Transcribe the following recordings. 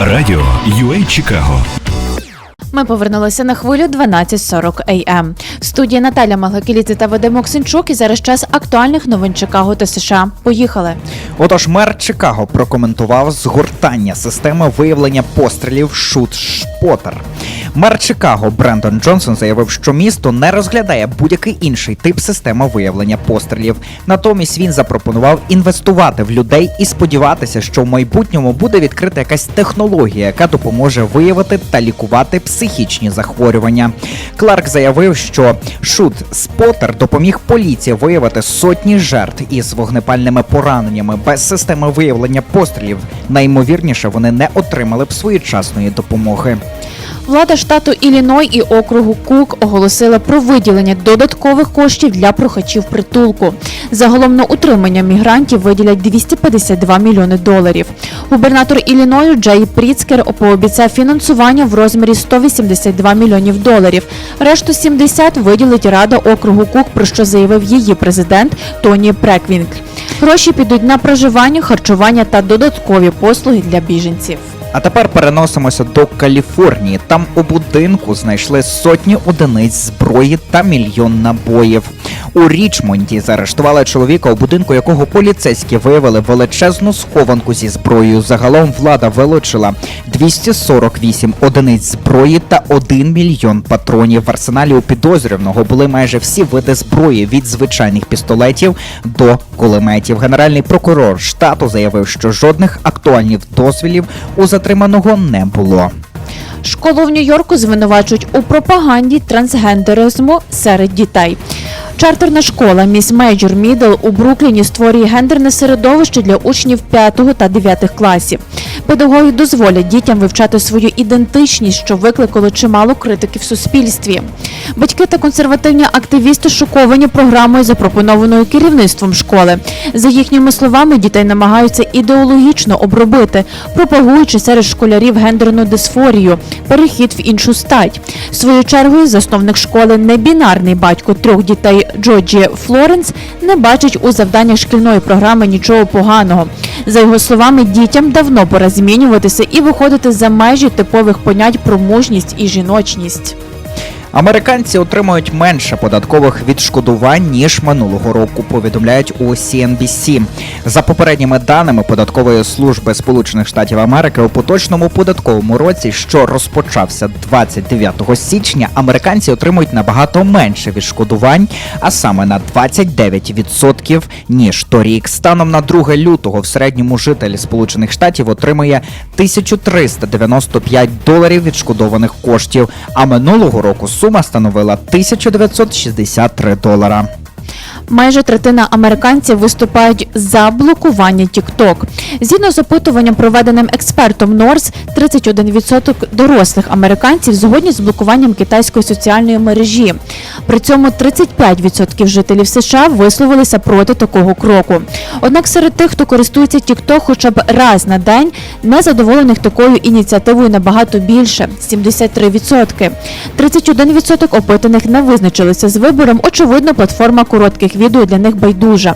Радіо UA Чикаго. Ми повернулися на хвилю 12.40 АМ. В студії Наталя Маглакіліці та Вадим Оксенчук і зараз час актуальних новин Чикаго та США. Поїхали. Отож, мер Чикаго прокоментував згортання системи виявлення пострілів шут шпотер. Мер Чикаго Брендон Джонсон заявив, що місто не розглядає будь-який інший тип системи виявлення пострілів. Натомість він запропонував інвестувати в людей і сподіватися, що в майбутньому буде відкрита якась технологія, яка допоможе виявити та лікувати психічні захворювання. Кларк заявив, що шут спотер допоміг поліції виявити сотні жертв із вогнепальними пораненнями без системи виявлення пострілів. Найімовірніше, вони не отримали б своєчасної допомоги. Влада штату Іліной і округу Кук оголосила про виділення додаткових коштів для прохачів притулку. Загалом на утримання мігрантів виділять 252 мільйони доларів. Губернатор Іліною Джей Пріцкер пообіцяв фінансування в розмірі 182 мільйонів доларів. Решту 70 виділить Рада округу Кук, про що заявив її президент Тоні Преквінг. Гроші підуть на проживання, харчування та додаткові послуги для біженців. А тепер переносимося до Каліфорнії. Там у будинку знайшли сотні одиниць зброї та мільйон набоїв. У Річмонді заарештували чоловіка, у будинку якого поліцейські виявили величезну схованку зі зброєю. Загалом влада вилучила 248 одиниць зброї та 1 мільйон патронів. В арсеналі у підозрюваного були майже всі види зброї від звичайних пістолетів до кулеметів. Генеральний прокурор штату заявив, що жодних актуальних дозвілів у затриманого не було. Школу в Нью-Йорку звинувачують у пропаганді трансгендеризму серед дітей. Чартерна школа Міс Мейджор Мідл у Брукліні створює гендерне середовище для учнів 5 та 9 класів. Педагоги дозволять дітям вивчати свою ідентичність, що викликало чимало критики в суспільстві. Батьки та консервативні активісти шоковані програмою, запропонованою керівництвом школи. За їхніми словами, дітей намагаються ідеологічно обробити, пропагуючи серед школярів гендерну дисфорію, перехід в іншу стать. Своєю чергою, засновник школи небінарний батько трьох дітей Джоджі Флоренс не бачить у завданнях шкільної програми нічого поганого. За його словами, дітям давно пора змінюватися і виходити за межі типових понять про мужність і жіночність. Американці отримують менше податкових відшкодувань ніж минулого року. Повідомляють у CNBC. За попередніми даними податкової служби Сполучених Штатів Америки у поточному податковому році, що розпочався 29 січня, американці отримують набагато менше відшкодувань, а саме на 29% ніж торік. Станом на 2 лютого в середньому житель Сполучених Штатів отримує 1395 доларів відшкодованих коштів. А минулого року сума становила 1963 долара. Майже третина американців виступають за блокування TikTok. Згідно з опитуванням, проведеним експертом Норс, 31% дорослих американців згодні з блокуванням китайської соціальної мережі. При цьому 35% жителів США висловилися проти такого кроку. Однак серед тих, хто користується TikTok хоча б раз на день, незадоволених такою ініціативою набагато більше 73%. 31% опитаних не визначилися з вибором. Очевидно, платформа коротких відео для них байдужа.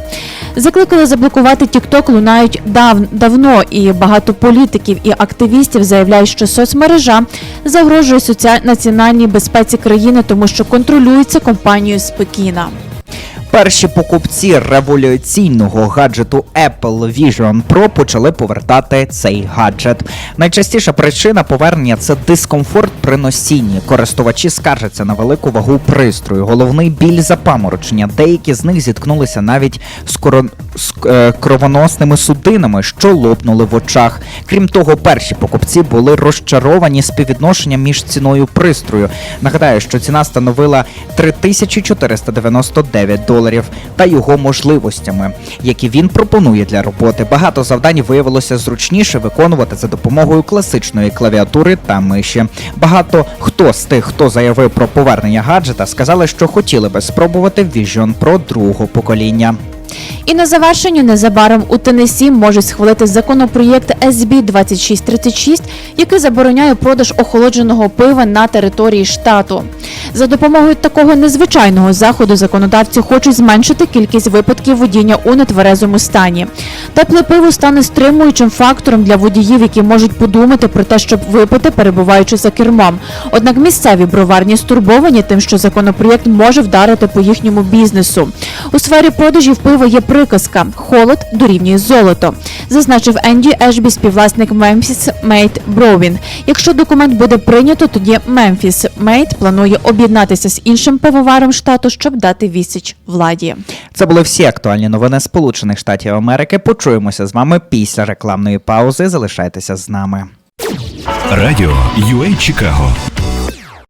Закликали заблокувати TikTok лунають дав, давно, і багато політиків і активістів заявляють, що соцмережа загрожує соціаль... національній безпеці країни, тому що контролюється компанією з Пекіна. Перші покупці революційного гаджету Apple Vision Pro почали повертати цей гаджет. Найчастіша причина повернення це дискомфорт при носінні. Користувачі скаржаться на велику вагу пристрою, головний біль запаморочення. Деякі з них зіткнулися навіть з, коро... з е, кровоносними судинами, що лопнули в очах. Крім того, перші покупці були розчаровані співвідношенням між ціною пристрою. Нагадаю, що ціна становила 3499 доларів та його можливостями, які він пропонує для роботи. Багато завдань виявилося зручніше виконувати за допомогою класичної клавіатури та миші. Багато хто з тих, хто заявив про повернення гаджета, сказали, що хотіли би спробувати Vision Pro другого покоління. І на завершення незабаром у Теннессі можуть схвалити законопроєкт SB 2636, який забороняє продаж охолодженого пива на території штату. За допомогою такого незвичайного заходу законодавці хочуть зменшити кількість випадків водіння у нетверезому стані. Тепле пиво стане стримуючим фактором для водіїв, які можуть подумати про те, щоб випити, перебуваючи за кермом. Однак місцеві броварні стурбовані тим, що законопроєкт може вдарити по їхньому бізнесу. У сфері продажів пива є приказка холод дорівнює золото, зазначив Енді Ешбі, співвласник Memphis Made Brewing. Якщо документ буде прийнято, тоді Memphis Made планує об'єднатися з іншим пивоваром штату, щоб дати відсіч владі. Це були всі актуальні новини Сполучених Штатів Америки. Почуємося з вами після рекламної паузи. Залишайтеся з нами. Радіо UA Чикаго